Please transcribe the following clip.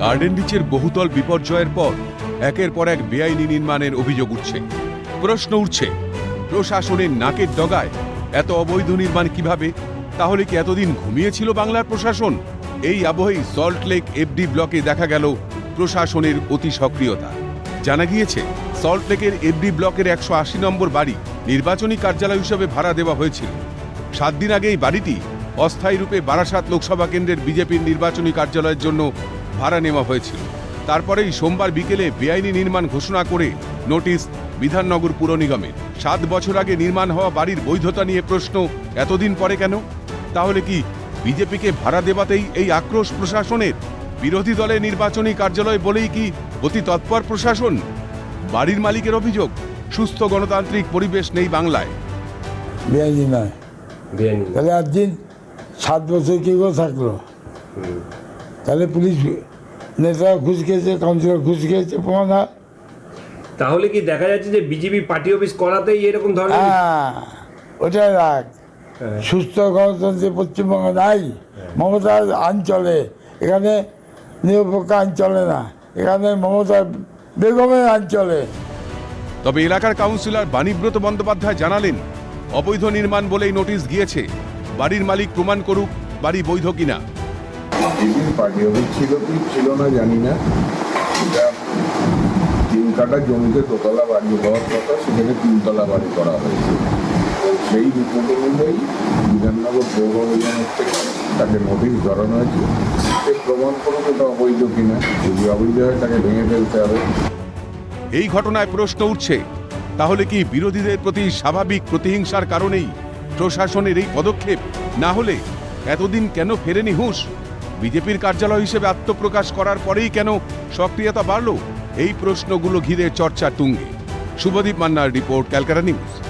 Garden রিচের বহুতল বিপর্যয়ের পর একের পর এক বেআইনি নির্মাণের অভিযোগ উঠছে। প্রশ্ন উঠছে, প্রশাসনের নাকের ডগায় এত অবৈধ নির্মাণ কীভাবে? তাহলে কি এতদিন ঘুমিয়েছিল বাংলার প্রশাসন? এই আবহেই সল্টলেক এফডি ব্লকে দেখা গেল প্রশাসনের অতি সক্রিয়তা। জানা গিয়েছে সল্টলেকের এফডি ব্লকের একশো আশি নম্বর বাড়ি নির্বাচনী কার্যালয় হিসেবে ভাড়া দেওয়া হয়েছিল। সাত দিন আগে এই বাড়িটি অস্থায়ী রূপে বারাসাত লোকসভা কেন্দ্রের বিজেপির নির্বাচনী কার্যালয়ের জন্য ভাড়া নেওয়া হয়েছিল। তারপরেই সোমবার বিকেলে বেআইনি নির্মাণ ঘোষণা করে নোটিশ বিধাননগর পুর নিগমের। সাত বছর আগে নির্মাণ হওয়া বাড়ির বৈধতা নিয়ে প্রশ্ন এতদিন পরে কেন? তাহলে কি বিজেপিকে ভাড়া দেওয়াতেই এই আক্রোশ প্রশাসনের বিরোধী দলের নির্বাচনী কার্যালয় বলেই কি অতি তৎপর প্রশাসন? বাড়ির মালিকের অভিযোগ সুস্থ গণতান্ত্রিক পরিবেশ নেই বাংলায়। বেআইনি নয়। তাহলে আর সাত বছর কি থাকল। তাহলে পুলিশ নেতারা ঘুষ খেয়েছে কাউন্সিলর ঘুষ খেয়েছে প্রমাণ হয়। তাহলে কি দেখা যাচ্ছে যে বিজেপি পার্টি অফিস করাতেই এরকম ধরনের হ্যাঁ ওটাই রাখ হ্যাঁ। সুস্থ গণতন্ত্রে পশ্চিমবঙ্গে নাই। মমতার আইন চলে। এখানে নিরপেক্ষ আইন চলে না। এখানে মমতার বেগমের আইন চলে। তবে এলাকার কাউন্সিলর বাণীব্রত বন্দ্যোপাধ্যায় জানালেন অবৈধ নির্মাণ বলেই নোটিশ গিয়েছে। বাড়ির মালিক প্রমাণ করুক বাড়ি বৈধ কিনা। পার্টি ছিল না, জানি না। এটা তিন কাটা জমিতে সেখানে তিনতলা বাড়ি করা হয়েছে। সেই অনুযায়ী থেকে তাকে ধরানো হয়েছে। যদি তাকে ভেঙে ফেলতে হবে। এই ঘটনায় প্রশ্ন উঠছে, তাহলে কি বিরোধীদের প্রতি স্বাভাবিক প্রতিহিংসার কারণেই প্রশাসনের এই পদক্ষেপ? না হলে এতদিন কেন ফেরেনি হুঁশ? বিজেপির কার্যালয় হিসেবে আত্মপ্রকাশ করার পরেই কেন সক্রিয়তা বাড়ল? এই প্রশ্নগুলো ঘিরে চর্চা তুঙ্গে। শুভদীপ মান্নার রিপোর্ট ক্যালকাটা নিউজ।